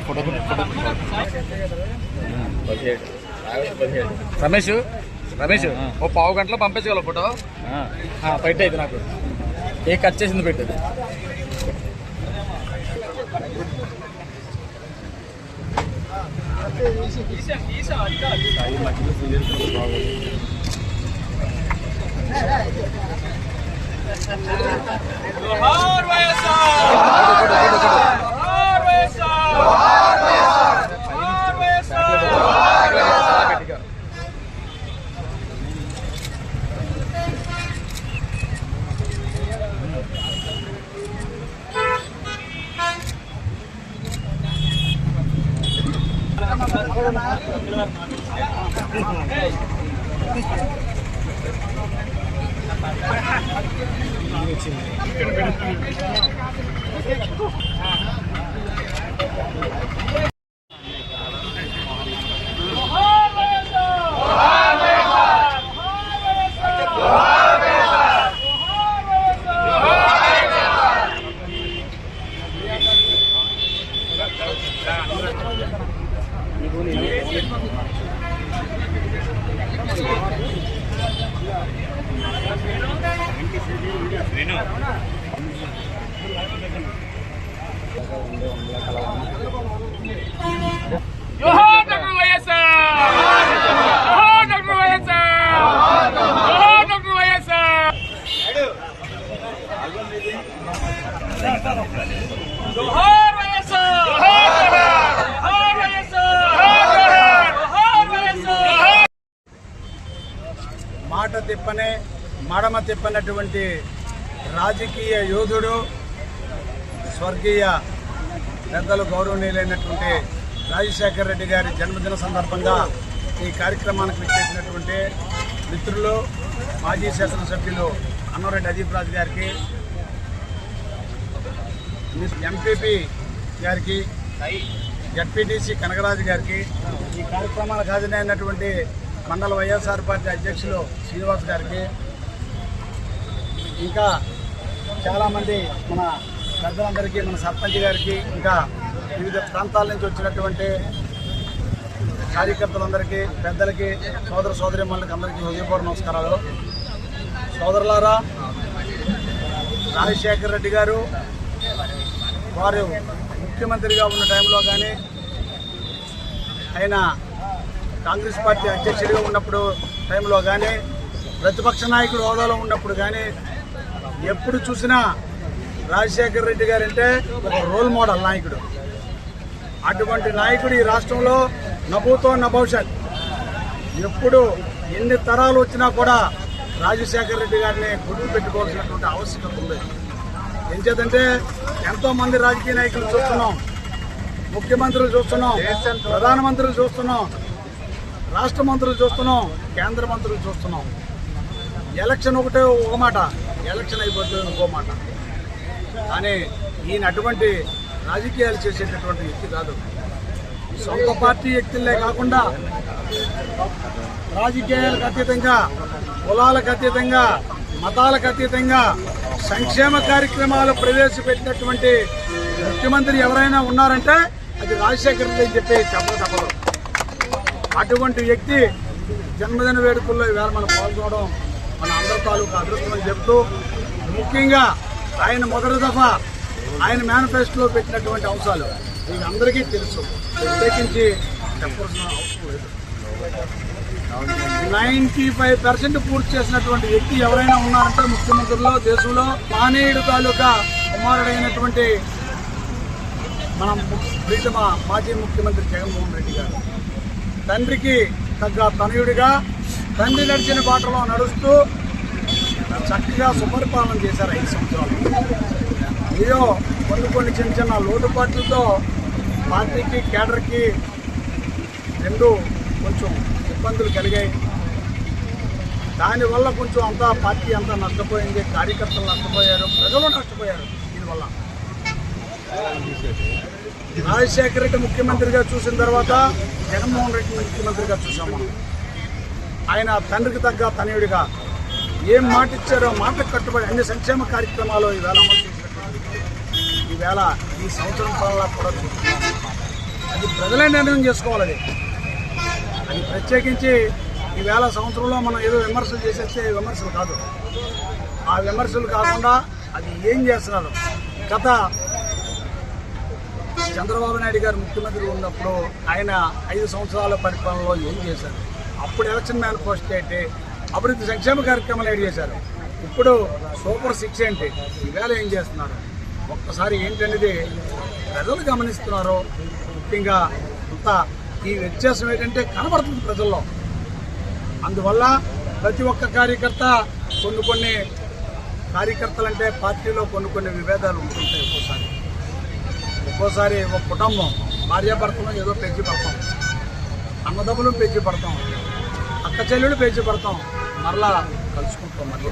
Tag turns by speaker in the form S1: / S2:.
S1: Photo photo Ramesh Ramesh ఓ పావు గంటలో పంపించగల ఫోటో? పెట్టేది నాకు. ఏ కట్ చేసింది
S2: జోహార్ వైఎస్ఆర్ వచ్చింది ఉండే
S3: ఉండే తిప్పనే మడమ తిప్పనటువంటి రాజకీయ యోధుడు స్వర్గీయ పెద్దలు గౌరవనీయులైనటువంటి రాజశేఖర రెడ్డి గారి జన్మదిన సందర్భంగా ఈ కార్యక్రమానికి విచ్చేసినటువంటి మిత్రులు మాజీ శాసనసభ్యులు అన్నరెడ్డి అదీప్ రాజు గారికి ఎంపీపీ గారికి జడ్పీటీసీ కనకరాజు గారికి ఈ కార్యక్రమాలకు హాజరైనటువంటి మండల వైఎస్ఆర్ పార్టీ అధ్యక్షులు శ్రీనివాస్ గారికి ఇంకా చాలామంది మన పెద్దలందరికీ మన సర్పంచ్ గారికి ఇంకా వివిధ ప్రాంతాల నుంచి వచ్చినటువంటి కార్యకర్తలందరికీ పెద్దలకి సోదర సోదరిమణులకి అందరికీ హృదయపూర్వ నమస్కారాలు. సోదరులారా రాజశేఖర రెడ్డి గారు వారు ముఖ్యమంత్రిగా ఉన్న టైంలో కానీ ఆయన కాంగ్రెస్ పార్టీ అధ్యక్షుడిగా ఉన్నప్పుడు టైంలో కానీ ప్రతిపక్ష నాయకుడు హోదాలో ఉన్నప్పుడు కానీ ఎప్పుడు చూసినా రాజశేఖర రెడ్డి గారు అంటే ఒక రోల్ మోడల్ నాయకుడు. అటువంటి నాయకుడు ఈ రాష్ట్రంలో నభూతో నభవిష్యత్ ఎప్పుడు ఎన్ని తరాలు వచ్చినా కూడా రాజశేఖర రెడ్డి గారిని గుర్తు పెట్టుకోవాల్సినటువంటి ఆవశ్యకత ఉంది. ఎంచేదంటే ఎంతోమంది రాజకీయ నాయకులు చూస్తున్నాం. ముఖ్యమంత్రులు చూస్తున్నాం. ప్రధానమంత్రులు చూస్తున్నాం. రాష్ట్ర మంత్రులు చూస్తున్నాం కేంద్ర మంత్రులు చూస్తున్నాం. ఎలక్షన్ ఒకటే ఒక మాట ఎలక్షన్ అయిపోతే ఇంకో మాట. కానీ ఈయన అటువంటి రాజకీయాలు చేసేటటువంటి వ్యక్తి కాదు. సొంత పార్టీ వ్యక్తులే కాకుండా రాజకీయాలకు అతీతంగా కులాలకు అతీతంగా మతాలకు అతీతంగా సంక్షేమ కార్యక్రమాలు ప్రవేశపెట్టినటువంటి ముఖ్యమంత్రి ఎవరైనా ఉన్నారంటే అది రాజశేఖర్ రెడ్డి అని చెప్పి చెప్పదు అటువంటి వ్యక్తి జన్మదిన వేడుకల్లో ఈవేళ మనం పాల్గొనడం మన అందరి తాలూకు అదృష్టం అని చెప్తూ ముఖ్యంగా ఆయన మొదటి దఫా ఆయన మేనిఫెస్టోలో పెట్టినటువంటి అంశాలు మీకు అందరికీ తెలుసు. ప్రత్యేకించి చెప్పాల్సిన అవసరం లేదు. నైంటీ ఫైవ్ పర్సెంట్ పూర్తి చేసినటువంటి వ్యక్తి ఎవరైనా ఉన్నారంటే ముఖ్యమంత్రుల్లో దేశంలో మానేయుడు తాలూకా కుమారుడైనటువంటి మన ప్రీతమ మాజీ ముఖ్యమంత్రి జగన్మోహన్ రెడ్డి గారు. తండ్రికి తగ్గ తనయుడిగా తండ్రి నడిచిన బాటలో నడుస్తూ చక్కగా సుపరిపాలన చేశారు ఐదు సంవత్సరాలు. ఏదో కొన్ని కొన్ని చిన్న చిన్న లోటుపాట్లతో పార్టీకి కేడర్కి రెండు కొంచెం ఇబ్బందులు కలిగాయి. దానివల్ల కొంచెం అంతా పార్టీ అంతా నష్టపోయింది కార్యకర్తలు నష్టపోయారు ప్రజలు నష్టపోయారు. దీనివల్ల. రాజశేఖర రెడ్డి ముఖ్యమంత్రిగా చూసిన తర్వాత జగన్మోహన్ రెడ్డి ముఖ్యమంత్రిగా చూసాం మనం. ఆయన తండ్రికి తగ్గ తనయుడిగా ఏం మాట ఇచ్చారో మాటకు కట్టుబడి అన్ని సంక్షేమ కార్యక్రమాలు ఈవేళ అమలు చేసినటువంటి ఈవేళ ఈ సంవత్సరం పనులా కూడా అది ప్రజలే నిర్ణయం చేసుకోవాలి అది అది ప్రత్యేకించి ఈవేళ సంవత్సరంలో మనం ఏదో విమర్శలు చేసేస్తే విమర్శలు కాదు. ఆ విమర్శలు కాకుండా అది ఏం చేస్తున్నారు? గత చంద్రబాబు నాయుడు గారు ముఖ్యమంత్రి ఉన్నప్పుడు ఆయన ఐదు సంవత్సరాల పరిపాలనలో ఏం చేశారు? అప్పుడు ఎలక్షన్ మేనిఫెస్టో ఏంటి? అభివృద్ధి సంక్షేమ కార్యక్రమాలు ఏడు చేశారు? ఇప్పుడు సూపర్ సిక్స్ ఏంటి? ఇవాళ ఏం చేస్తున్నారు? ఒక్కసారి ఏంటనేది ప్రజలు గమనిస్తున్నారు. ముఖ్యంగా అంత ఈ వ్యత్యాసం ఏంటంటే కనబడుతుంది ప్రజల్లో. అందువల్ల ప్రతి ఒక్క కార్యకర్త కొన్ని కొన్ని కార్యకర్తలు అంటే పార్టీలో కొన్ని కొన్ని విభేదాలు ఉంటుంటాయి ఒక్కోసారి. ఒక్కోసారి ఒక కుటుంబం భార్యాభర్తలు ఏదో పెంచి పడతాం. అన్నదమ్ములు పెంచి పడతాం. అక్క చెల్లెలు పెంచి పడతాం. మరలా కలుసుకుంటాం మళ్ళీ.